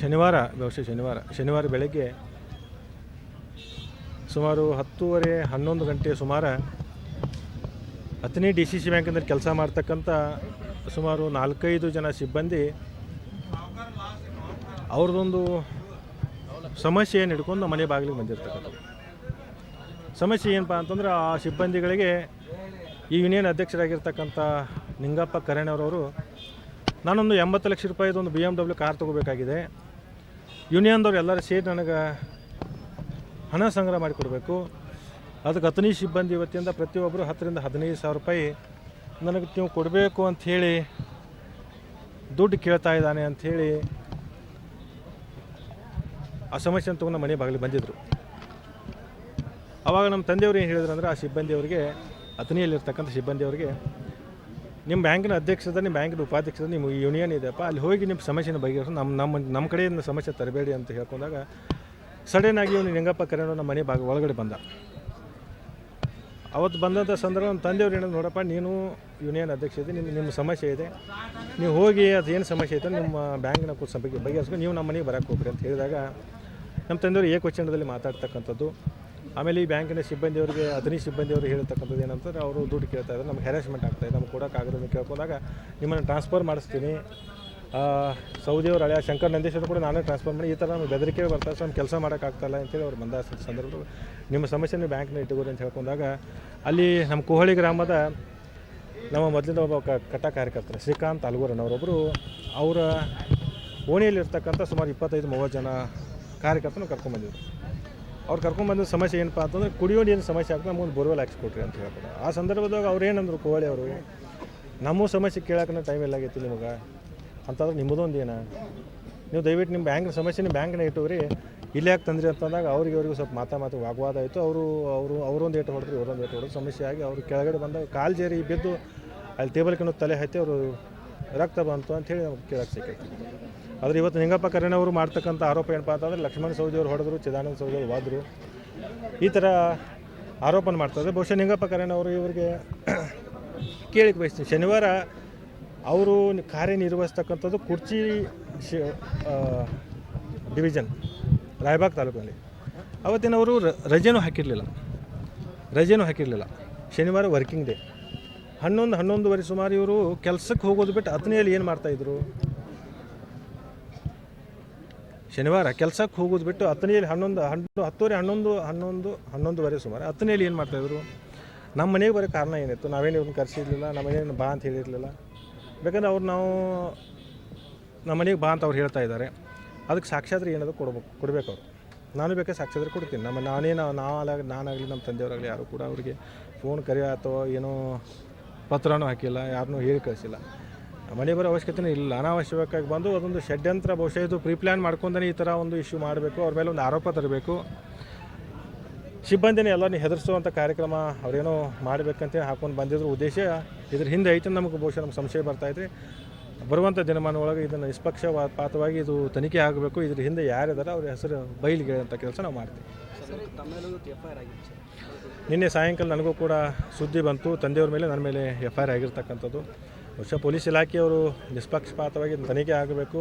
ಶನಿವಾರ, ಬಹುಶಃ ಶನಿವಾರ ಶನಿವಾರ ಬೆಳಗ್ಗೆ ಸುಮಾರು ಹತ್ತೂವರೆ ಹನ್ನೊಂದು ಗಂಟೆ ಸುಮಾರು ಹತ್ತನೇ ಡಿ ಸಿ ಸಿ ಬ್ಯಾಂಕಿನಲ್ಲಿ ಕೆಲಸ ಮಾಡ್ತಕ್ಕಂಥ ಸುಮಾರು ನಾಲ್ಕೈದು ಜನ ಸಿಬ್ಬಂದಿ ಅವ್ರದ್ದೊಂದು ಸಮಸ್ಯೆಯನ್ನು ಹಿಡ್ಕೊಂಡು ಮನೆ ಬಾಗಿಲಿಗೆ ಬಂದಿರ್ತಕ್ಕಂಥದ್ದು ಸಮಸ್ಯೆ ಏನಪ್ಪ ಅಂತಂದ್ರೆ ಆ ಸಿಬ್ಬಂದಿಗಳಿಗೆ ಈ ಯೂನಿಯನ್ ಅಧ್ಯಕ್ಷರಾಗಿರ್ತಕ್ಕಂಥ ನಿಂಗಪ್ಪ ಕರಣವ್ರವರು ನಾನೊಂದು ಎಂಬತ್ತು ಲಕ್ಷ ರೂಪಾಯಿದು ಒಂದು ಬಿ ಎಂ ಡಬ್ಲ್ಯೂ ಕಾರ್ ತೊಗೋಬೇಕಾಗಿದೆ. ಯೂನಿಯನ್ದವ್ರು ಎಲ್ಲರೂ ಸೇರಿ ನನಗೆ ಹಣ ಸಂಗ್ರಹ ಮಾಡಿ ಕೊಡಬೇಕು. ಅದಕ್ಕೆ ಹತ್ತನೇ ಸಿಬ್ಬಂದಿ ಇವತ್ತಿಂದ ಪ್ರತಿಯೊಬ್ಬರು ಹತ್ತರಿಂದ ಹದಿನೈದು ಸಾವಿರ ರೂಪಾಯಿ ನನಗೆ ನೀವು ಕೊಡಬೇಕು ಅಂಥೇಳಿ ದುಡ್ಡು ಕೇಳ್ತಾ ಇದ್ದಾನೆ ಅಂಥೇಳಿ ಆ ಸಮಸ್ಯೆನ ತೊಗೊಂಡು ಮನೆ ಬಾಗಿಲು ಬಂದಿದ್ದರು ಆವಾಗ ನಮ್ಮ ತಂದೆಯವ್ರು ಏನು ಹೇಳಿದ್ರು ಅಂದರೆ ಆ ಸಿಬ್ಬಂದಿಯವರಿಗೆ ಅತನಿಯಲ್ಲಿರ್ತಕ್ಕಂಥ ಸಿಬ್ಬಂದಿಯವರಿಗೆ ನಿಮ್ಮ ಬ್ಯಾಂಕಿನ ಅಧ್ಯಕ್ಷದ, ನಿಮ್ಮ ಬ್ಯಾಂಕಿನ ಉಪಾಧ್ಯಕ್ಷದ, ನಿಮ್ಮ ಯೂನಿಯನ್ ಇದೆಯಪ್ಪ. ಅಲ್ಲಿ ಹೋಗಿ ನಿಮ್ಮ ಸಮಸ್ಯೆನ ಬಗೆಹರಿಸ್. ನಮ್ಮ ನಮ್ಮ ನಮ್ಮ ಕಡೆಯಿಂದ ಸಮಸ್ಯೆ ತರಬೇಡಿ ಅಂತ ಹೇಳ್ಕೊಂಡಾಗ ಸಡನ್ ಆಗಿ ಇವನು ನಿಂಗಪ್ಪ ಕರೆನೋ ನಮ್ಮ ಮನೆ ಭಾಗ ಒಳಗಡೆ ಬಂದ. ಅವತ್ತು ಬಂದಂಥ ಸಂದರ್ಭ ನಮ್ಮ ತಂದೆಯವ್ರು ಏನೋ ನೋಡಪ್ಪ, ನೀನು ಯೂನಿಯನ್ ಅಧ್ಯಕ್ಷ ಇದೆ ನಿಮ್ಮ ನಿಮ್ಮ ಸಮಸ್ಯೆ ಇದೆ. ನೀವು ಹೋಗಿ ಅದು ಏನು ಸಮಸ್ಯೆ ಐತೆ ನಿಮ್ಮ ಬ್ಯಾಂಕಿನ ಬಗ್ಗೆ ಬಗೆಹರಿಸ್ಕೊಂಡು ನೀವು ನಮ್ಮ ಮನೆಗೆ ಬರೋಕ್ಕೆ ಹೋಗ್ರಿ ಅಂತ ಹೇಳಿದಾಗ ನಮ್ಮ ತಂದೆಯವರು ಏಕವಚನದಲ್ಲಿ ಮಾತಾಡ್ತಕ್ಕಂಥದ್ದು. ಆಮೇಲೆ ಈ ಬ್ಯಾಂಕಿನ ಸಿಬ್ಬಂದಿಯವರಿಗೆ ಅದನಿ ಸಿಬ್ಬಂದಿಯವರು ಹೇಳ್ತಕ್ಕಂಥದ್ದು ಏನಂತಂದರೆ, ಅವರು ದುಡ್ಡು ಕೇಳ್ತಾ ಇದ್ದಾರೆ, ನಮ್ಗೆ ಹೆರಾಸ್ಮೆಂಟ್ ಆಗ್ತಾಯಿದೆ ನಮ್ಗೆ ಕೊಡೋಕ್ಕಾಗೋದನ್ನು ಕೇಳ್ಕೊಂಡಾಗ ನಿಮ್ಮನ್ನು ಟ್ರಾನ್ಸ್ಫರ್ ಮಾಡಿಸ್ತೀನಿ. ಸೌದಿಯವ್ರ ಹಳೆಯ ಶಂಕರ್ ನಂದೀಶ್ವರ ಕೂಡ ನಾನೇ ಟ್ರಾನ್ಸ್ಫರ್ ಮಾಡಿ, ಈ ಥರ ನಮ್ಗೆ ಬೆದರಿಕೆ ಬರ್ತಾ ಸೊ ನಮ್ಗೆ ಕೆಲಸ ಮಾಡೋಕ್ಕಾಗ್ತಾಯಿಲ್ಲ ಅಂತೇಳಿ ಅವ್ರು ಬಂದ ಸಂದರ್ಭದಲ್ಲಿ ನಿಮ್ಮ ಸಮಸ್ಯೆನ ಬ್ಯಾಂಕ್ನ ಇಟ್ಟುಕೋರಿ ಅಂತ ಹೇಳ್ಕೊಂಡಾಗ, ಅಲ್ಲಿ ನಮ್ಮ ಕೋಹಳಿ ಗ್ರಾಮದ ನಮ್ಮ ಮೊದಲಿಂದ ಒಬ್ಬ ಕಟ್ಟ ಕಾರ್ಯಕರ್ತರು ಶ್ರೀಕಾಂತ್ ಅಲ್ಗೂರನ್ನವರೊಬ್ಬರು ಅವರ ಓಣಿಯಲ್ಲಿರ್ತಕ್ಕಂಥ ಸುಮಾರು ಇಪ್ಪತ್ತೈದು, ಮೂವತ್ತು ಜನ ಕಾರ್ಯಕರ್ತನ ಕರ್ಕೊಂಬಂದಿದ್ರು ಅವ್ರು ಕರ್ಕೊಂಬಂದ ಸಮಸ್ಯೆ ಏನಪ್ಪ ಅಂತಂದ್ರೆ ಕುಡಿಯೋ ನೀರಿನ ಸಮಸ್ಯೆ ಆಗ್ತದೆ, ನಮ್ಗೊಂದು ಬೋರ್ವೆಲ್ ಹಾಕ್ಸ್ಕೊಟ್ರಿ ಅಂತ ಹೇಳ್ತಾರೆ. ಆ ಸಂದರ್ಭದಾಗ ಅವ್ರು ಏನಂದ್ರು ಕೋಳಿ ಅವರು, ನಮ್ಮ ಸಮಸ್ಯೆ ಕೇಳೋಕೆ ಟೈಮ್ ಎಲ್ಲ ಆಗೈತಿ ನಿಮಗೆ? ಅಂತಂದ್ರೆ ನಿಮ್ಮದೊಂದು ಏನು? ನೀವು ದಯವಿಟ್ಟು ನಿಮ್ಮ ಬ್ಯಾಂಕ್ ಸಮಸ್ಯೆ ನಿಮ್ಮ ಬ್ಯಾಂಕ್ನ ಇಟ್ಟುವ್ರಿ ಇಲ್ಲಿ ಯಾಕೆ ತಂದ್ರಿ? ಅಂತಂದಾಗ ಅವ್ರಿಗೆ ಅವ್ರಿಗೆ ಸ್ವಲ್ಪ ಮಾತಾ ಮಾತು ವಾಗ್ವಾದ ಆಯಿತು. ಅವರು ಅವರು, ಅವರೊಂದು ಏಟು ಹೊಡೆದ್ರಿ, ಇವರೊಂದು ಏಟು ಹೊಡೆದು ಸಮಸ್ಯೆ ಆಗಿ ಅವರು ಕೆಳಗಡೆ ಬಂದಾಗ ಕಾಲು ಜೇರಿ ಬಿದ್ದು ಅಲ್ಲಿ ಟೇಬಲ್ ಕಿನ್ನೋ ತಲೆ ಹತ್ತಿ ಅವರು ರಕ್ತ ಬಂತು ಅಂಥೇಳಿ ನಮ್ಗೆ ಕೇಳಕ್ಕೆ ಸಿಕ್ಕೈತಿ ಆದರೆ ಇವತ್ತು ನಿಂಗಪ್ಪ ಕರೆನವರು ಮಾಡ್ತಕ್ಕಂಥ ಆರೋಪ ಏನಪ್ಪ ಅಂತಂದರೆ ಲಕ್ಷ್ಮಣ ಸೌದಿಯವರು ಹೊಡೆದ್ರು, ಚಿದಾನಂದ ಸೌದಿಯವರು ವಾದ್ರು. ಈ ಥರ ಆರೋಪನ ಮಾಡ್ತಾರೆ. ಬಹುಶಃ ನಿಂಗಪ್ಪ ಕರೆನವರು ಇವರಿಗೆ ಕೇಳಿ ಬಯಸ್ತೀನಿ. ಶನಿವಾರ ಅವರು ಕಾರ್ಯನಿರ್ವಹಿಸ್ತಕ್ಕಂಥದ್ದು ಕುರ್ಚಿ, ಶಿ ಡಿವಿಷನ್ ರಾಯಬಾಗ್ ತಾಲೂಕಿನಲ್ಲಿ. ಅವತ್ತಿನವರು ರಜೆನೂ ಹಾಕಿರಲಿಲ್ಲ. ರಜೆನೂ ಹಾಕಿರಲಿಲ್ಲ. ಶನಿವಾರ ವರ್ಕಿಂಗ್ ಡೇ ಹನ್ನೊಂದು, ಹನ್ನೊಂದುವರೆ ಸುಮಾರು ಇವರು ಕೆಲಸಕ್ಕೆ ಹೋಗೋದು ಬಿಟ್ಟು ಹತ್ತನೇಲಿ ಏನು ಮಾಡ್ತಾಯಿದ್ರು ಶನಿವಾರ ಕೆಲಸಕ್ಕೆ ಹೋಗೋದು ಬಿಟ್ಟು ಹತ್ತನೆಯಲ್ಲಿ ಹನ್ನೊಂದು ಹನ್ನೊಂದು ಹತ್ತುವರೆ, ಹನ್ನೊಂದು ಹನ್ನೊಂದು, ಹನ್ನೊಂದುವರೆ ಸುಮಾರು. ಹತ್ತನೇಲಿ ಏನು ಮಾಡ್ತಾಯಿದ್ರು ನಮ್ಮ ಮನೆಗೆ ಬರೋ ಕಾರಣ ಏನಿತ್ತು? ನಾವೇನು ಇವ್ರನ್ನ ಕರೆಸಿರ್ಲಿಲ್ಲ ನಮ್ಮ ಮನೇನು ಬಾ ಅಂತ ಹೇಳಿರಲಿಲ್ಲ. ಬೇಕಂದ್ರೆ ಅವ್ರು ನಾವು ನಮ್ಮ ಮನೆಗೆ ಬಾ ಅಂತ ಅವ್ರು ಹೇಳ್ತಾ ಇದ್ದಾರೆ ಅದಕ್ಕೆ ಸಾಕ್ಷಾತ್ರ ಏನದು ಕೊಡ್ಬೇಕು ಕೊಡಬೇಕು ಅವರು. ನಾನು ಬೇಕಾದ್ರೆ ಸಾಕ್ಷಾತ್ರ ಕೊಡ್ತೀನಿ. ನಮ್ಮ ನಾನೇನು ನಾವಾಗ ನಾನಾಗಲಿ ನಮ್ಮ ತಂದೆಯವರಾಗಲಿ ಯಾರು ಕೂಡ ಅವರಿಗೆ ಫೋನ್ ಕರೆ ಅಥವಾ ಏನೋ ಪತ್ರನೂ ಹಾಕಿಲ್ಲ ಯಾರನ್ನೂ ಹೇಳಿ ಕಳಿಸಿಲ್ಲ. ಮನೆ ಬರೋ ಅವಶ್ಯಕತೆನೇ ಇಲ್ಲ. ಅನಾವಶ್ಯಕವಾಗಿ ಬಂದು ಅದೊಂದು ಷಡ್ಯಂತ್ರ ಬಹುಶಃ ಇದು ಪ್ಲ್ಯಾನ್ ಮಾಡ್ಕೊಂಡೇ ಈ ಥರ ಒಂದು ಇಶ್ಯೂ ಮಾಡಬೇಕು. ಅವ್ರ ಮೇಲೆ ಒಂದು ಆರೋಪ ತರಬೇಕು. ಸಿಬ್ಬಂದಿನ ಎಲ್ಲರನ್ನೂ ಹೆದರಿಸುವಂಥ ಕಾರ್ಯಕ್ರಮ ಅವರೇನೋ ಮಾಡಬೇಕಂತ ಹಾಕೊಂಡು ಬಂದಿದ್ರು ಉದ್ದೇಶ. ಇದ್ರ ಹಿಂದೆ ಐತೆ ನಮಗೆ ಬಹುಶಃ ನಮ್ಗೆ ಸಂಶಯ ಬರ್ತಾಯಿದೆ ಬರುವಂಥ ದಿನಮಾನ ಒಳಗೆ ಇದನ್ನು ನಿಷ್ಪಕ್ಷಪಾತವಾಗಿ ಇದು ತನಿಖೆ ಆಗಬೇಕು. ಇದ್ರ ಹಿಂದೆ ಯಾರಿದ್ದಾರೆ ಅವ್ರ ಹೆಸರು ಬಯಲಿಗೆ ಅಂತ ಕೆಲಸ ನಾವು ಮಾಡ್ತೀವಿ. ನಿನ್ನೆ ಸಾಯಂಕಾಲ ನನಗೂ ಕೂಡ ಸುದ್ದಿ ಬಂತು. ತಂದೆಯವ್ರ ಮೇಲೆ ನನ್ನ ಮೇಲೆ ಎಫ್ ಐ ಆರ್ ಆಗಿರ್ತಕ್ಕಂಥದ್ದು. ಬಹುಶಃ ಪೊಲೀಸ್ ಇಲಾಖೆಯವರು ನಿಷ್ಪಕ್ಷಪಾತವಾಗಿ ತನಿಖೆ ಆಗಬೇಕು.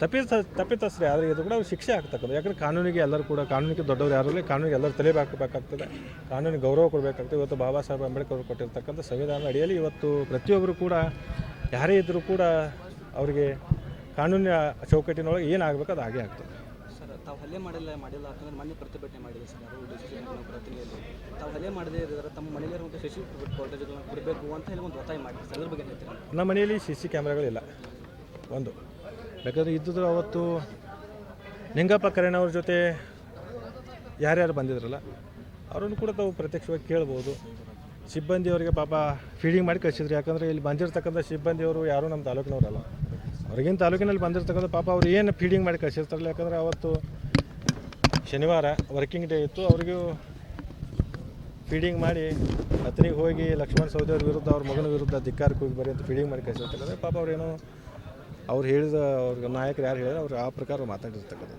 ತಪ್ಪಿತ ತಪ್ಪಿತಸ್ರೆ ಆದರೆ ಇದು ಕೂಡ ಶಿಕ್ಷೆ ಆಗ್ತಕ್ಕಂಥ ಯಾಕಂದರೆ ಕಾನೂನಿಗೆ ಎಲ್ಲರೂ ಕೂಡ, ಕಾನೂನಿಗೆ ದೊಡ್ಡವರು ಯಾರು ಇರಲಿ, ಕಾನೂನಿಗೆ ಎಲ್ಲರೂ ತಲೆ ಹಾಕಬೇಕಾಗ್ತದೆ ಕಾನೂನಿಗೆ ಗೌರವ ಕೊಡಬೇಕಾಗ್ತದೆ. ಇವತ್ತು ಬಾಬಾ ಸಾಹೇಬ್ ಅಂಬೇಡ್ಕರ್ ಅವರು ಕೊಟ್ಟಿರ್ತಕ್ಕಂಥ ಸಂವಿಧಾನದ ಅಡಿಯಲ್ಲಿ ಇವತ್ತು ಪ್ರತಿಯೊಬ್ಬರು ಕೂಡ, ಯಾರೇ ಇದ್ದರೂ ಕೂಡ ಅವರಿಗೆ ಕಾನೂನಿನ ಚೌಕಟ್ಟಿನೊಳಗೆ ಏನಾಗಬೇಕು ಅದು ಹಾಗೆ ಆಗ್ತದೆ. ಹಲ್ಲೆ ಮಾಡಿಲ್ಲ ಮಾಡಿಲ್ಲ ಯಾಕಂದ್ರೆ ಮೊನ್ನೆ ಪ್ರತಿಭಟನೆ ಮಾಡಿದೆ ಸರ್. ಅವರು ಡಿಸಿಷನ್ ಸಿ ಸಿ ಪ್ರತಿನಿಧಿಯಲ್ಲಿ ತಾವು ಹಲ್ಲೆ ಮಾಡದೇ ಇದ್ದಾರೆ ತಮ್ಮ ಮನೆಯಲ್ಲಿರುವಂಥ ಶಶಿ ಕಾಲೇಜುಗಳನ್ನ ಕೊಡಬೇಕು ಅಂತ ಹೇಳಿ ಒಂದು ಒತ್ತಾಯ ಮಾಡಿ ಅದ್ರ ಬಗ್ಗೆ ಹೇಳ್ತೀರಾ? ನಮ್ಮ ಮನೆಯಲ್ಲಿ ಸಿ ಸಿ ಕ್ಯಾಮ್ರಾಗಳಿಲ್ಲ. ಒಂದು. ಬೇಕಾದ್ರೆ ಇದ್ದಿದ್ರು ಅವತ್ತು ನಿಂಗಪ್ಪ ಅವ್ರ ಜೊತೆ ಯಾರ್ಯಾರು ಬಂದಿದ್ರಲ್ಲ, ಅವರನ್ನು ಕೂಡ ತಾವು ಪ್ರತ್ಯಕ್ಷವಾಗಿ ಕೇಳ್ಬೋದು. ಸಿಬ್ಬಂದಿಯವರಿಗೆ ಪಾಪ ಫೀಡಿಂಗ್ ಮಾಡಿ ಕಳಿಸಿದ್ರು. ಯಾಕಂದರೆ ಇಲ್ಲಿ ಬಂದಿರತಕ್ಕಂಥ ಸಿಬ್ಬಂದಿಯವರು ಯಾರೂ ನಮ್ಮ ತಾಲೂಕಿನವರಲ್ಲ. ಅವ್ರಿಗಿಂತ ತಾಲೂಕಿನಲ್ಲಿ ಬಂದಿರತಕ್ಕಂಥ ಪಾಪ ಅವ್ರು ಏನು ಫೀಡಿಂಗ್ ಮಾಡಿ ಕಳಿಸಿರ್ತಾರಲ್ಲ, ಯಾಕಂದರೆ ಅವತ್ತು ಶನಿವಾರ ವರ್ಕಿಂಗ್ ಡೇ ಇತ್ತು. ಅವ್ರಿಗೂ ಫೀಡಿಂಗ್ ಮಾಡಿ ಹತ್ತನಿಗೆ ಹೋಗಿ ಲಕ್ಷ್ಮಣ ಸೌದಿಯವ್ರ ವಿರುದ್ಧ ಅವ್ರ ಮಗನ ವಿರುದ್ಧ ಧಿಕ್ಕಾರಕ್ಕೆ ಹೋಗಿ ಬರೀ ಅಂತ ಫೀಡಿಂಗ್ ಮಾಡಿ ಕಳಿಸಿರ್ತಾರೆ ಪಾಪ ಅವ್ರೇನು ಅವ್ರು ಹೇಳಿದ ಅವ್ರ ನಾಯಕರು ಯಾರು ಹೇಳಿದ್ರೆ ಅವ್ರು ಆ ಪ್ರಕಾರ ಮಾತಾಡಿರ್ತಕ್ಕಂಥ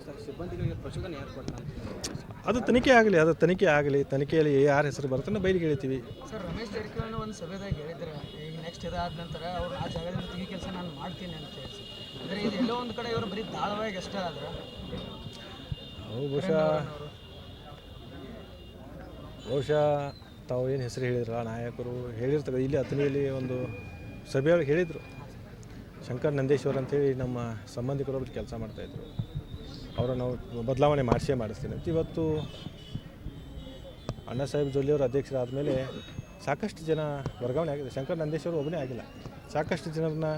ಅದು ತನಿಖೆ ಆಗಲಿ ಅದು ತನಿಖೆ ಆಗಲಿ ತನಿಖೆಯಲ್ಲಿ ಯಾರ ಹೆಸರು ಬರುತ್ತೆ ಬಯಲಿಗೆ ಹೇಳ್ತೀವಿ. ಸರ್ ರಮೇಶ್ ಜಾರಕಿಹೊಳಿ ಒಂದು ಸಭೆದಾಗ ಹೇಳಿದ್ರೆ ಈಗ ನೆಕ್ಸ್ಟ್ ಇದಾದ ನಂತರ ಅವ್ರು ಆ ಜಾಗದಿಂದ ತೆಗಿ ಕೆಲಸ ನಾನು ಮಾಡ್ತೀನಿ ಅಂತ ಹೇಳಿ ಅಂದರೆ ಇದು ಎಲ್ಲೋ ಒಂದು ಕಡೆ ಇವರು ಬರೀ ದಾಳವಾಗಿ ಅಷ್ಟೇ ಆದ್ರೆ ಬಹುಶಃ ಬಹುಶಃ ತಾವು ಏನು ಹೆಸರು ಹೇಳಿದ್ರಲ್ಲ, ನಾಯಕರು ಹೇಳಿರ್ತಾರೆ ಇಲ್ಲಿ ಅತನಿಯಲ್ಲಿ ಒಂದು ಸಭೆಯೊಳಗೆ ಹೇಳಿದರು. ಶಂಕರ್ ನಂದೇಶ್ವರ್ ಅಂತೇಳಿ ನಮ್ಮ ಸಂಬಂಧಿಕರೊಬ್ಬರು ಕೆಲಸ ಮಾಡ್ತಾಯಿದ್ರು ಅವರ ನಾವು ಬದಲಾವಣೆ ಮಾಡಿಸೇ ಮಾಡಿಸ್ತೀನಿ ಅಂತ. ಇವತ್ತು ಅಣ್ಣ ಸಾಹೇಬ್ ಜೊಲ್ಲೆಯವರು ಅಧ್ಯಕ್ಷರಾದ ಮೇಲೆ ಸಾಕಷ್ಟು ಜನ ವರ್ಗಾವಣೆ ಆಗಿದೆ. ಶಂಕರ್ ನಂದೇಶ್ವರ್ ಒಬ್ಬನೇ ಆಗಿಲ್ಲ. ಸಾಕಷ್ಟು ಜನರನ್ನ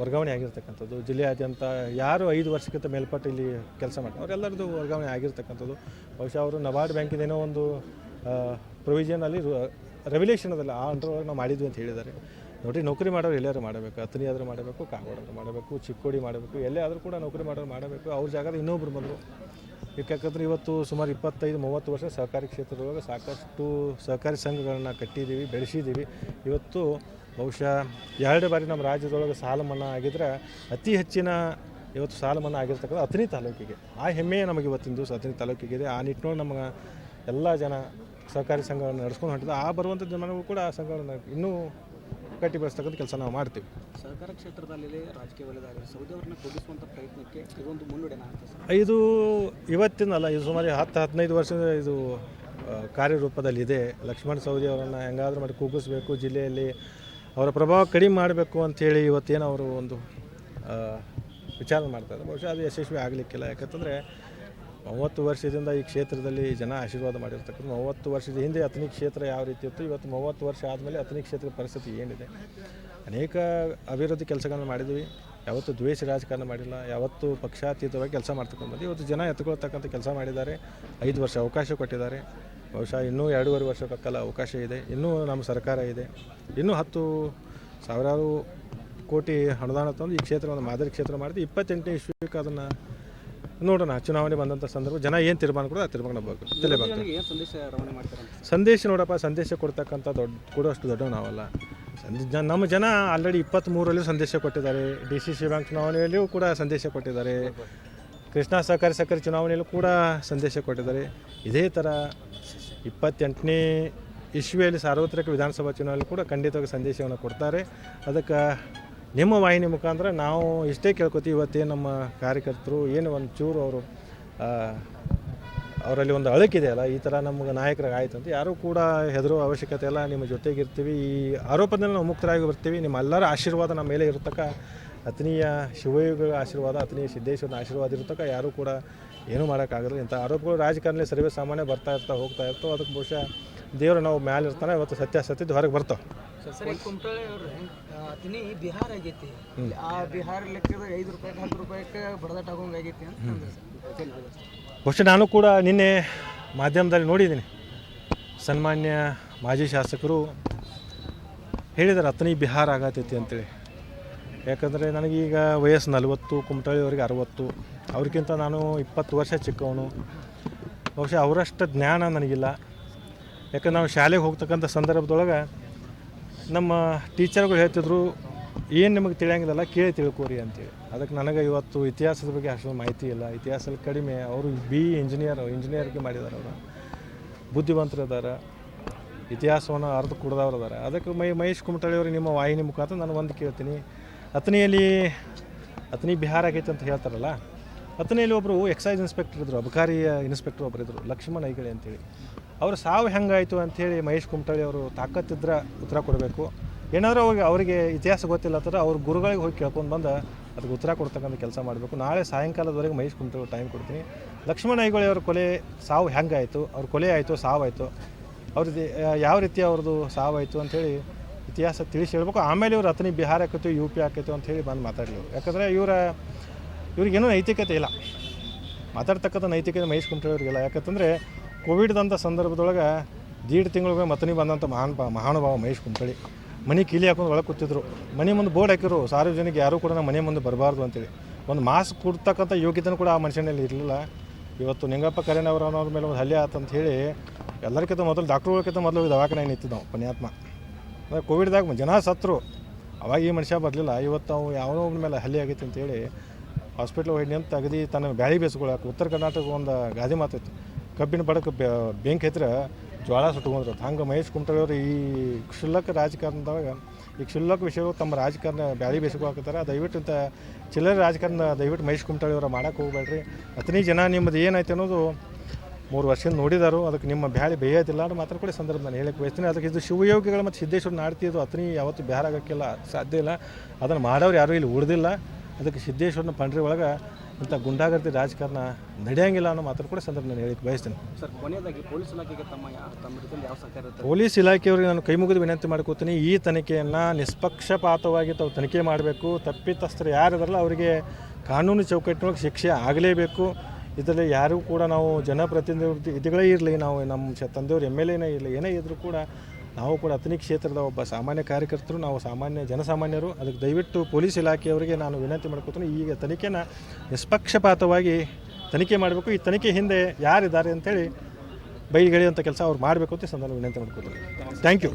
ವರ್ಗಾವಣೆ ಆಗಿರ್ತಕ್ಕಂಥದ್ದು. ಜಿಲ್ಲೆಯಾದ್ಯಂತ ಯಾರು ಐದು ವರ್ಷಕ್ಕಿಂತ ಮೇಲ್ಪಟ್ಟು ಇಲ್ಲಿ ಕೆಲಸ ಮಾಡ್ತಾರೆ, ಅವರೆಲ್ಲರದ್ದು ವರ್ಗಾವಣೆ ಆಗಿರ್ತಕ್ಕಂಥದ್ದು. ಬಹುಶಃ ಅವರು ನಬಾರ್ಡ್ ಬ್ಯಾಂಕಿಂದ ಏನೋ ಒಂದು ಪ್ರೊವಿಷನಲ್ಲಿ ರೆವ್ಯುಲೇಷನದಲ್ಲ ಆ ಅಂಡರ್ ನಾವು ಮಾಡಿದ್ವಿ ಅಂತ ಹೇಳಿದ್ದಾರೆ. ನೋಡಿ ನೌಕರಿ ಮಾಡೋರು ಎಲ್ಲರೂ ಮಾಡಬೇಕು. ಅತನಿ ಆದರೂ ಮಾಡಬೇಕು ಕಾಗೋಡಾದ್ರು ಮಾಡಬೇಕು, ಚಿಕ್ಕೋಡಿ ಮಾಡಬೇಕು, ಎಲ್ಲೇ ಆದರೂ ಕೂಡ ನೌಕರಿ ಮಾಡೋರು ಮಾಡಬೇಕು. ಅವ್ರ ಜಾಗದ ಇನ್ನೊಬ್ರು ಬಂದರು ಯಾಕಂದ್ರೆ ಇವತ್ತು ಸುಮಾರು ಇಪ್ಪತ್ತೈದು, ಮೂವತ್ತು ವರ್ಷ ಸಹಕಾರಿ ಕ್ಷೇತ್ರದೊಳಗೆ ಸಾಕಷ್ಟು ಸಹಕಾರಿ ಸಂಘಗಳನ್ನ ಕಟ್ಟಿದ್ದೀವಿ, ಬೆಳೆಸಿದ್ದೀವಿ. ಇವತ್ತು ಬಹುಶಃ ಎರಡು ಬಾರಿ ನಮ್ಮ ರಾಜ್ಯದೊಳಗೆ ಸಾಲ ಮನ್ನಾ ಆಗಿದ್ರೆ ಅತಿ ಹೆಚ್ಚಿನ ಇವತ್ತು ಸಾಲ ಮನ್ನಾ ಆಗಿರ್ತಕ್ಕಂಥ ಅಥಣಿ ತಾಲೂಕಿಗೆ. ಆ ಹೆಮ್ಮೆಯೇ ನಮಗೆ ಇವತ್ತಿನ ದಿವಸ ಅಥಣಿ ತಾಲೂಕಿಗೆ ಇದೆ ಆ ನಿಟ್ಟಿನಲ್ಲಿ ನಮಗೆ ಎಲ್ಲ ಜನ ಸಹಕಾರಿ ಸಂಘಗಳನ್ನು ನಡೆಸ್ಕೊಂಡು ಹೊಂಟಿದ್ದು ಆ ಬರುವಂಥ ಜನಗಳು ಕೂಡ ಆ ಸಂಘಗಳನ್ನು ಇನ್ನೂ ಕಟ್ಟಿ ಬೆಳೆಸ್ತಕ್ಕಂಥ ಕೆಲಸ ನಾವು ಮಾಡ್ತೀವಿ. ಸಹಕಾರ ಕ್ಷೇತ್ರದಲ್ಲಿ ರಾಜಕೀಯ ವಲಯದಾಗ ಸೌದಿ ಕೊಡಿಸುವಂಥ ಪ್ರಯತ್ನಕ್ಕೆ ಇದೊಂದು ಮುನ್ನುಡೆ ಇದು ಇವತ್ತಿನಲ್ಲ ಇದು ಸುಮಾರು ಹತ್ತು ಹದಿನೈದು ವರ್ಷದ ಇದು ಕಾರ್ಯರೂಪದಲ್ಲಿದೆ. ಲಕ್ಷ್ಮಣ ಸವದಿ ಅವರನ್ನು ಹೆಂಗಾದ್ರೂ ಮಾಡಿ ಕೂಗಿಸ್ಬೇಕು. ಜಿಲ್ಲೆಯಲ್ಲಿ ಅವರ ಪ್ರಭಾವ ಕಡಿಮೆ ಮಾಡಬೇಕು ಅಂಥೇಳಿ ಇವತ್ತೇನು ಅವರು ಒಂದು ವಿಚಾರ ಮಾಡ್ತಾರೆ ಬಹುಶಃ ಅದು ಯಶಸ್ವಿ ಆಗಲಿಕ್ಕಿಲ್ಲ. ಯಾಕಂತಂದರೆ ಮೂವತ್ತು ವರ್ಷದಿಂದ ಈ ಕ್ಷೇತ್ರದಲ್ಲಿ ಜನ ಆಶೀರ್ವಾದ ಮಾಡಿರ್ತಕ್ಕಂಥ ಮೂವತ್ತು ವರ್ಷದ ಹಿಂದೆ ಅತನಿ ಕ್ಷೇತ್ರ ಯಾವ ರೀತಿ ಇತ್ತು, ಇವತ್ತು ಮೂವತ್ತು ವರ್ಷ ಆದಮೇಲೆ ಅತನಿ ಕ್ಷೇತ್ರದ ಪರಿಸ್ಥಿತಿ ಏನಿದೆ? ಅನೇಕ ಅಭಿವೃದ್ಧಿ ಕೆಲಸಗಳನ್ನು ಮಾಡಿದ್ವಿ. ಯಾವತ್ತು ದ್ವೇಷ ರಾಜಕಾರಣ ಮಾಡಿಲ್ಲ. ಯಾವತ್ತು ಪಕ್ಷಾತೀತವಾಗಿ ಕೆಲಸ ಮಾಡ್ತಕ್ಕಂಥದ್ದು. ಇವತ್ತು ಜನ ಎತ್ಕೊಳ್ತಕ್ಕಂಥ ಕೆಲಸ ಮಾಡಿದ್ದಾರೆ. ಐದು ವರ್ಷ ಅವಕಾಶ ಕೊಟ್ಟಿದ್ದಾರೆ. ಬಹುಶಃ ಇನ್ನೂ ಎರಡೂವರೆ ವರ್ಷ ಕಾಲ ಅವಕಾಶ ಇದೆ ಇನ್ನೂ ನಮ್ಮ ಸರ್ಕಾರ ಇದೆ ಇನ್ನೂ ಹತ್ತು ಸಾವಿರಾರು ಕೋಟಿ ಅನುದಾನ ತಂದು ಈ ಕ್ಷೇತ್ರವನ್ನು ಮಾದರಿ ಕ್ಷೇತ್ರ ಮಾಡಿದ್ದು ಇಪ್ಪತ್ತೆಂಟನೇ ಇಶ್ವಿಕ ಅದನ್ನು ನೋಡೋಣ. ಚುನಾವಣೆ ಬಂದಂಥ ಸಂದರ್ಭ ಜನ ಏನು ತೀರ್ಮಾನ ಕೂಡ ಆ ತೀರ್ಮಾನ ಬೇಕು ತಿಳಿಬೇಕು ಸಂದೇಶ ರವಾನೆ ಮಾಡ್ತಾರೆ ಸಂದೇಶ ನೋಡಪ್ಪ ಸಂದೇಶ ಕೊಡ್ತಕ್ಕಂಥ ದೊಡ್ಡ ಕೊಡೋಷ್ಟು ದೊಡ್ಡ ನಾವಲ್ಲ. ನಮ್ಮ ಜನ ಆಲ್ರೆಡಿ ಇಪ್ಪತ್ತ್ಮೂರಲ್ಲೂ ಸಂದೇಶ ಕೊಟ್ಟಿದ್ದಾರೆ. ಡಿ ಸಿ ಸಿ ಬ್ಯಾಂಕ್ ಚುನಾವಣೆಯಲ್ಲಿಯೂ ಕೂಡ ಸಂದೇಶ ಕೊಟ್ಟಿದ್ದಾರೆ. ಕೃಷ್ಣ ಸಹಕಾರಿ ಸಹಕಾರಿ ಚುನಾವಣೆಯಲ್ಲೂ ಕೂಡ ಸಂದೇಶ ಕೊಟ್ಟಿದ್ದಾರೆ. ಇದೇ ಥರ ಇಪ್ಪತ್ತೆಂಟನೇ ಇಶ್ವೆಯಲ್ಲಿ ಸಾರ್ವತ್ರಿಕ ವಿಧಾನಸಭಾ ಚುನಾವಣೆಯಲ್ಲಿ ಕೂಡ ಖಂಡಿತವಾಗಿ ಸಂದೇಶವನ್ನು ಕೊಡ್ತಾರೆ. ಅದಕ್ಕೆ ನಿಮ್ಮ ವಾಹಿನಿ ಮುಖಾಂತರ ನಾವು ಇಷ್ಟೇ ಕೇಳ್ಕೊತೀವಿ ಇವತ್ತೇನು ನಮ್ಮ ಕಾರ್ಯಕರ್ತರು, ಏನು ಒಂದು ಚೂರು ಅವರು ಅವರಲ್ಲಿ ಒಂದು ಅಳಕಿದೆಯಲ್ಲ ಈ ಥರ ನಮ್ಗೆ ನಾಯಕರಿಗೆ ಆಯಿತು ಅಂತ. ಯಾರೂ ಕೂಡ ಹೆದರೋ ಅವಶ್ಯಕತೆ ಇಲ್ಲ, ನಿಮ್ಮ ಜೊತೆಗಿರ್ತೀವಿ. ಈ ಆರೋಪದಲ್ಲಿ ನಾವು ಮುಕ್ತರಾಗಿ ಬರ್ತೀವಿ. ನಿಮ್ಮೆಲ್ಲರ ಆಶೀರ್ವಾದ ನಮ್ಮ ಮೇಲೆ ಇರತಕ್ಕ ಅತನೀಯ ಶಿವಯೋಗ ಆಶೀರ್ವಾದ ಅತನೀಯ ಸಿದ್ದೇಶ್ವರನ ಆಶೀರ್ವಾದ ಇರತಕ್ಕ ಯಾರೂ ಕೂಡ ಏನೂ ಮಾಡೋಕ್ಕಾಗಲ್ಲ. ಇಂಥ ಆರೋಪಗಳು ರಾಜಕಾರಣದಲ್ಲಿ ಸರ್ವೇ ಸಾಮಾನ್ಯ ಬರ್ತಾ ಇರ್ತಾ ಹೋಗ್ತಾ ಇರ್ತವೆ. ಅದಕ್ಕೆ ಬಹುಶಃ ದೇವರು ನಾವು ಮ್ಯಾಲೆ ಇರ್ತಾನೆ ಇವತ್ತು ಸತ್ಯಾಸತ್ಯ ಹೊರಗೆ ಬರ್ತಾವೆ. ಸರ್ ಈಗ ಕುಮಟಳ್ಳಿ ಅವ್ರೆ ತಿನಿ ಬಿಹಾರ ಆಗೈತಿ. ಆ ಬಿಹಾರ ಲೆಕ್ಕದ ಐದು ರೂಪಾಯಿ ಹತ್ತು ರೂಪಾಯಿಗೆ ಬಡದಾಟ ಆಗೋಂಗ್ ಆಗೈತಿ ಅಂತ ಅಂದ್ರು ಬಹುಶಃ ನಾನು ಕೂಡ ನಿನ್ನೆ ಮಾಧ್ಯಮದಲ್ಲಿ ನೋಡಿದ್ದೀನಿ. ಸನ್ಮಾನ್ಯ ಮಾಜಿ ಶಾಸಕರು ಹೇಳಿದ್ದಾರೆ ಅತ್ನಿ ಬಿಹಾರ ಆಗತೈತಿ ಅಂತೇಳಿ. ಯಾಕಂದರೆ ನನಗೀಗ ವಯಸ್ಸು ನಲವತ್ತು ಕುಮಟಳ್ಳಿಯವರಿಗೆ ಅರವತ್ತು, ಅವ್ರಿಗಿಂತ ನಾನು ಇಪ್ಪತ್ತು ವರ್ಷ ಚಿಕ್ಕವನು. ಬಹುಶಃ ಅವರಷ್ಟು ಜ್ಞಾನ ನನಗಿಲ್ಲ. ಯಾಕಂದ್ರೆ ನಾವು ಶಾಲೆಗೆ ಹೋಗ್ತಕ್ಕಂಥ ಸಂದರ್ಭದೊಳಗೆ ನಮ್ಮ ಟೀಚರ್ಗಳು ಹೇಳ್ತಿದ್ರು, ಏನು ನಿಮಗೆ ತಿಳಿಯಂಗಿಲ್ಲ ಕೇಳಿ ತಿಳ್ಕೊರಿ ಅಂತೇಳಿ. ಅದಕ್ಕೆ ನನಗೆ ಇವತ್ತು ಇತಿಹಾಸದ ಬಗ್ಗೆ ಅಷ್ಟೊಂದು ಮಾಹಿತಿ ಇಲ್ಲ. ಇತಿಹಾಸದಲ್ಲಿ ಕಡಿಮೆ, ಅವರು ಬಿ ಇಂಜಿನಿಯರ್, ಇಂಜಿನಿಯರ್ಗೆ ಮಾಡಿದ್ದಾರೆ ಅವರು. ಬುದ್ಧಿವಂತರು ಇದ್ದಾರೆ. ಇತಿಹಾಸವನ್ನು ಅರ್ಧ ಕುಡ್ದವ್ರು ಇದ್ದಾರೆ. ಅದಕ್ಕೆ ಮೈ ಮಹೇಶ್ ಕುಮಟಳ್ಳಿಯವರು ನಿಮ್ಮ ವಾಹಿನಿ ಮುಖಾಂತರ ನಾನು ಒಂದು ಕೇಳ್ತೀನಿ. ಅತನಿಯಲ್ಲಿ ಅಥನಿ ಬಿಹಾರ ಆಗೈತೆ ಅಂತ ಹೇಳ್ತಾರಲ್ಲ ಅಥನಿಯಲ್ಲಿ ಒಬ್ಬರು ಎಕ್ಸೈಸ್ ಇನ್ಸ್ಪೆಕ್ಟರ್ ಇದ್ದರು ಅಬಕಾರಿ ಇನ್ಸ್ಪೆಕ್ಟರ್ ಒಬ್ಬರು ಇದ್ದರು ಲಕ್ಷ್ಮಣ ಐಗಳಿ ಅಂತೇಳಿ. ಅವ್ರ ಸಾವು ಹೆಂಗಾಯಿತು ಅಂಥೇಳಿ ಮಹೇಶ್ ಕುಮಟಳ್ಳಿ ಅವರು ತಾಕತ್ತಿದ್ರೆ ಉತ್ತರ ಕೊಡಬೇಕು. ಏನಾದರೂ ಅವಾಗ ಅವರಿಗೆ ಇತಿಹಾಸ ಗೊತ್ತಿಲ್ಲ ಥರ ಅವ್ರ ಗುರುಗಳಿಗೆ ಹೋಗಿ ಕೇಳ್ಕೊಂಡು ಬಂದು ಅದಕ್ಕೆ ಉತ್ತರ ಕೊಡ್ತಕ್ಕಂಥ ಕೆಲಸ ಮಾಡಬೇಕು. ನಾಳೆ ಸಾಯಂಕಾಲದವರೆಗೆ ಮಹೇಶ್ ಕುಮಟಳ್ಳಿ ಟೈಮ್ ಕೊಡ್ತೀನಿ. ಲಕ್ಷ್ಮಣ ಐಗಳಿ ಅವ್ರ ಕೊಲೆ ಸಾವು ಹೆಂಗಾಯಿತು? ಅವ್ರ ಕೊಲೆ ಆಯಿತು, ಸಾವಾಯಿತು? ಅವ್ರದ್ದು, ಯಾವ ರೀತಿ ಅವ್ರದ್ದು ಸಾವಾಯಿತು ಅಂಥೇಳಿ ಇತಿಹಾಸ ತಿಳಿಸಿ ಹೇಳ್ಬೇಕು ಆಮೇಲೆ ಇವ್ರು ರತ್ನಿ ಬಿಹಾರ ಆಕೈತು ಯು ಪಿ ಹಾಕೈತಿ ಅಂತ ಹೇಳಿ ಬಂದು ಮಾತಾಡಲಿ ಯಾಕಂದರೆ ಇವರ ಇವ್ರಿಗೇನೂ ನೈತಿಕತೆ ಇಲ್ಲ. ಮಾತಾಡ್ತಕ್ಕಂಥ ನೈತಿಕತೆ ಮಹೇಶ್ ಯಾಕಂತಂದರೆ ಕೋವಿಡ್ದಂಥ ಸಂದರ್ಭದೊಳಗೆ ದೀಡ್ ತಿಂಗಳಿಗೆ ಮತನಿ ಬಂದಂಥ ಮಹಾನ್ ಮಹಾನುಭಾವ ಮಹೇಶ್ ಕುಮಟಳ್ಳಿ ಮನೆ ಕೀಲಿ ಹಾಕೊಂಡು ಒಳಗೆ ಕೂತಿದ್ರು. ಮನೆ ಮುಂದೆ ಬೋರ್ಡ್ ಹಾಕಿರು ಸಾರ್ವಜನಿಕ ಯಾರೂ ಕೂಡ ನಮ್ಮ ಮನೆ ಮುಂದೆ ಬರಬಾರ್ದು ಅಂತೇಳಿ. ಒಂದು ಮಾಸ್ಕ್ ಕೊಡ್ತಕ್ಕಂಥ ಯೋಗ್ಯತೆನೂ ಕೂಡ ಆ ಮನುಷ್ಯನಲ್ಲಿ ಇರಲಿಲ್ಲ. ಇವತ್ತು ನಿಂಗಪ್ಪ ಕರೆನವರ ಅನ್ನೋರ ಮೇಲೆ ಒಂದು ಹಲ್ಲೆ ಆತಂತ ಹೇಳಿ ಎಲ್ಲರಿಗಿಂತ ಮೊದಲು ಡಾಕ್ಟ್ರುಗಳಿಗಿಂತ ಮೊದಲು ದವಾಖಾನೆ ನಿಂತಿದ್ದು ಪುಣ್ಯಾತ್ಮ. ಕೋವಿಡ್ದಾಗ ಜನ ಸತ್ರು. ಅವಾಗ ಈ ಮನುಷ್ಯ ಬರಲಿಲ್ಲ. ಇವತ್ತು ಅವು ಯಾವನೋ ಮೇಲೆ ಹಲ್ಲೆ ಆಗೈತೆ ಅಂತೇಳಿ ಹಾಸ್ಪಿಟ್ಲ್ ಹೋಗಿ ನಿಂತು ಅಗದಿ ತನ್ನ ಬ್ಯಾಳಿ ಬೇಸ್ಕೊಳಕ್ಕೆ ಉತ್ತರ ಕರ್ನಾಟಕ ಒಂದು ಗಾದಿ ಮಾತೈತಿ ಕಬ್ಬಿನ ಬಡಕ್ಕೆ ಬೆಂಕಿ ಹತ್ತಿರ ಜ್ವಾಳ ಸುಟ್ಕೊಂಡ್ರು ಹಂಗೆ ಮಹೇಶ್ ಕುಮಟಳಿಯವರು ಈ ಕ್ಷುಲ್ಲಕ ರಾಜಕಾರಣದಾಗ ಈ ಕ್ಷುಲ್ಲಕ ವಿಷಯಗಳು ತಮ್ಮ ರಾಜಕಾರಣ ಬ್ಯಾಳಿ ಬೇಸ್ಕೊಳಕತ್ತಾರೆ ದಯವಿಟ್ಟು ಇಂಥ ಚಿಲ್ಲರೆ ರಾಜಕಾರಣ ದಯವಿಟ್ಟು ಮಹೇಶ್ ಕುಮಟಳಿಯವರು ಮಾಡೋಕೆ ಹೋಗ್ಬೇಡ್ರಿ. ಅತ್ನಿ ಜನ ನಿಮ್ಮದು ಏನಾಯ್ತು ಅನ್ನೋದು ಮೂರು ವರ್ಷದಿಂದ ನೋಡಿದಾರು ಅದಕ್ಕೆ ನಿಮ್ಮ ಬ್ಯಾಳಿ ಬೇಯೋದಿಲ್ಲ ಅನ್ನೋ ಮಾತ್ರ ಕೂಡ ಸಂದರ್ಭ ನಾನು ಹೇಳಕ್ಕೆ ಬಯಸ್ತೀನಿ. ಅದಕ್ಕೆ ಇದು ಶಿವಯೋಗಿಗಳು ಮತ್ತು ಸಿದ್ದೇಶ್ವರ ಆಡ್ತಿದ್ದು ಅತನಿ ಯಾವತ್ತು ಬೇರೆ ಆಗೋಕ್ಕಿಲ್ಲ ಸಾಧ್ಯ ಇಲ್ಲ. ಅದನ್ನು ಮಾಡೋರು ಯಾರೂ ಇಲ್ಲಿ ಉಳಿದಿಲ್ಲ. ಅದಕ್ಕೆ ಸಿದ್ದೇಶ್ವರನ ಪಂಡ್ರಿ ಒಳಗೆ ಇಂಥ ಗುಂಡಾಗರ್ತಿ ರಾಜಕಾರಣ ನಡೆಯಂಗಿಲ್ಲ ಅನ್ನೋ ಮಾತ್ರ ಕೂಡ ಸಂದರ್ಭ ನಾನು ಹೇಳಕ್ಕೆ ಬಯಸ್ತೀನಿ. ಸರ್ ಕೊನೆಯದಾಗಿ ಪೊಲೀಸ್ ಇಲಾಖೆಗೆ ತಮ್ಮ ತಮ್ಮ ರೀತಿಯಲ್ಲಿ ಯಾವ ಸಹಕಾರ ಪೊಲೀಸ್ ಇಲಾಖೆಯವರಿಗೆ ನಾನು ಕೈ ಮುಗಿದು ವಿನಂತಿ ಮಾಡ್ಕೋತೀನಿ ಈ ತನಿಖೆಯನ್ನು ನಿಷ್ಪಕ್ಷಪಾತವಾಗಿ ತಾವು ತನಿಖೆ ಮಾಡಬೇಕು. ತಪ್ಪಿತಸ್ಥರು ಯಾರಿದಾರಲ್ಲ ಅವರಿಗೆ ಕಾನೂನು ಚೌಕಟ್ಟಿನೊಳಗೆ ಶಿಕ್ಷೆ ಆಗಲೇಬೇಕು. ಇದರಲ್ಲಿ ಯಾರೂ ಕೂಡ ನಾವು ಜನಪ್ರತಿನಿಧಿಗಳೇ ಇರಲಿ, ನಾವು ನಮ್ಮ ತಂದೆಯವರು ಎಂ ಎಲ್ ಎನೇ ಇರಲಿ, ಏನೇ ಇದ್ದರೂ ಕೂಡ ನಾವು ಕೂಡ ಅಥಣಿ ಕ್ಷೇತ್ರದ ಒಬ್ಬ ಸಾಮಾನ್ಯ ಕಾರ್ಯಕರ್ತರು, ನಾವು ಸಾಮಾನ್ಯ ಜನಸಾಮಾನ್ಯರು. ಅದಕ್ಕೆ ದಯವಿಟ್ಟು ಪೊಲೀಸ್ ಇಲಾಖೆಯವರಿಗೆ ನಾನು ವಿನಂತಿ ಮಾಡ್ಕೋತೀನಿ ಈಗ ತನಿಖೆನ ನಿಷ್ಪಕ್ಷಪಾತವಾಗಿ ತನಿಖೆ ಮಾಡಬೇಕು. ಈ ತನಿಖೆ ಹಿಂದೆ ಯಾರಿದ್ದಾರೆ ಅಂತೇಳಿ ಬೈಗಳಿಯುವಂಥ ಕೆಲಸ ಅವ್ರು ಮಾಡಬೇಕು ಅಂತ ಸಂದರ್ಭ ವಿನಂತಿ ಮಾಡ್ಕೋತೀನಿ. Thank you